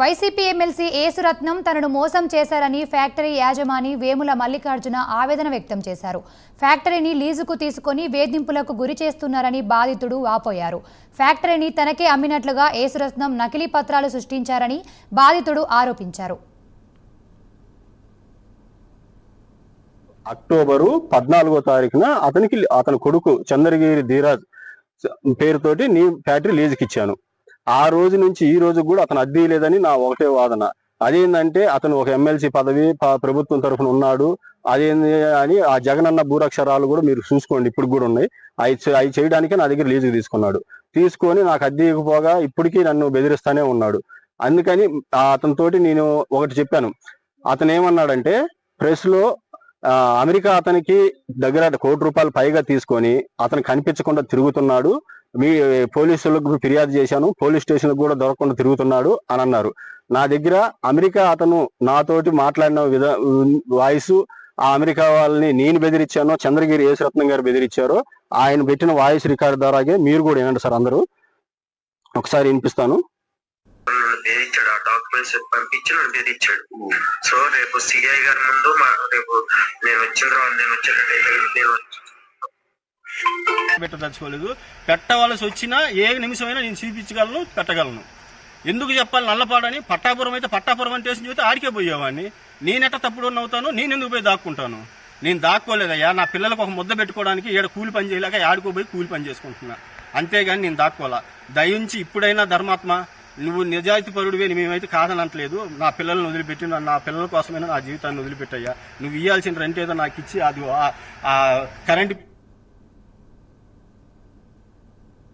YCP MLC Yesuratnam తనను మోసం చేశారని ఫ్యాక్టరీ యాజమాని వేముల మల్లికార్జున ఆవేదన వ్యక్తం చేశారు. ఫ్యాక్టరీని లీజుకు తీసుకొని వేధింపులకు గురి చేస్తున్నారని బాధితుడు వాపోయారు. ఫ్యాక్టరీని తనకే అమ్మినట్లుగా ఏసురత్నం నకిలీ పత్రాలు సృష్టించారని బాధితుడు ఆరోపించారు. అక్టోబరు పద్నాలుగో తారీఖున అతనికి అతని కొడుకు చంద్రగిరి ధీరాజ్ పేరుతోటి నీ ఫ్యాక్టరీ లీజుకి ఇచ్చాను ఆ రోజు నుంచి ఈ రోజు కూడా అతను అద్దీ లేదని నా ఒకటే వాదన. అదేంటంటే అతను ఒక ఎమ్మెల్సీ పదవి ప- ప్రభుత్వం తరఫున ఉన్నాడు. అదేంది అని ఆ జగనన్న భూరక్షరాలు కూడా మీరు చూసుకోండి. ఇప్పుడు కూడా ఉన్నాయి. అవి అవి చేయడానికే నా దగ్గర లీజుకు తీసుకున్నాడు. తీసుకొని నాకు అద్దె ఇవ్వకపోగా ఇప్పటికీ నన్ను బెదిరిస్తానే ఉన్నాడు. అందుకని అతనితోటి నేను ఒకటి చెప్పాను. అతను ఏమన్నాడంటే ప్రెస్లో అమెరికా అతనికి దగ్గర కోటి రూపాయలు పైగా తీసుకొని అతను కనిపించకుండా తిరుగుతున్నాడు. మీ పోలీసులకు ఫిర్యాదు చేశాను పోలీస్ స్టేషన్ కూడా దొరకకుండా తిరుగుతున్నాడు అని అన్నారు. నా దగ్గర అమెరికా అతను నాతోటి మాట్లాడిన విధ వాయిస్ ఆ అమెరికా వాళ్ళని నేను బెదిరించానో చంద్రగిరి యేసురత్నం గారు బెదిరించారో ఆయన పెట్టిన వాయిస్ రికార్డ్ ద్వారాగే మీరు కూడా వినండి సార్ అందరూ. ఒకసారి వినిపిస్తాను. బెదిరించాడు ఆ డాక్యుమెంట్స్ పంపించి నన్ను బెదిరించాడు. సో రేపు సిఐ గారి ముందు మా రేపు నేను వచ్చిన తర్వాత నేను వచ్చాను నేను పెట్టదలుచుకోలేదు పెట్టవలసి వచ్చినా ఏ నిమిషమైనా నేను చూపించగలను పెట్టగలను. ఎందుకు చెప్పాలి? నల్లపాడని పట్టాపురం అయితే పట్టాపురం అని వేసిన చూస్తే ఆడికే పోయేవాడిని. నేనెట్ట తప్పుడు అవుతాను? నేను ఎందుకు పోయి దాక్కుంటాను? నేను దాక్కోలేదయ్యా. నా పిల్లలకు ఒక ముద్ద పెట్టుకోవడానికి ఈడ కూలి పని చేయలేక ఆడుకోపోయి కూలి పని చేసుకుంటున్నా. అంతేగాని నేను దాక్కోవాలా దయించి ఇప్పుడైనా ధర్మాత్మ నువ్వు నిజాయితీ పరుడివే మేమైతే కాదనట్లేదు నా పిల్లల్ని వదిలిపెట్టి నా- పిల్లల కోసమైనా నా జీవితాన్ని వదిలిపెట్టయ్యా. నువ్వు ఇవ్వాల్సిన రెంట్ ఏదో నాకు ఇచ్చి అది ఆ- కరెంట్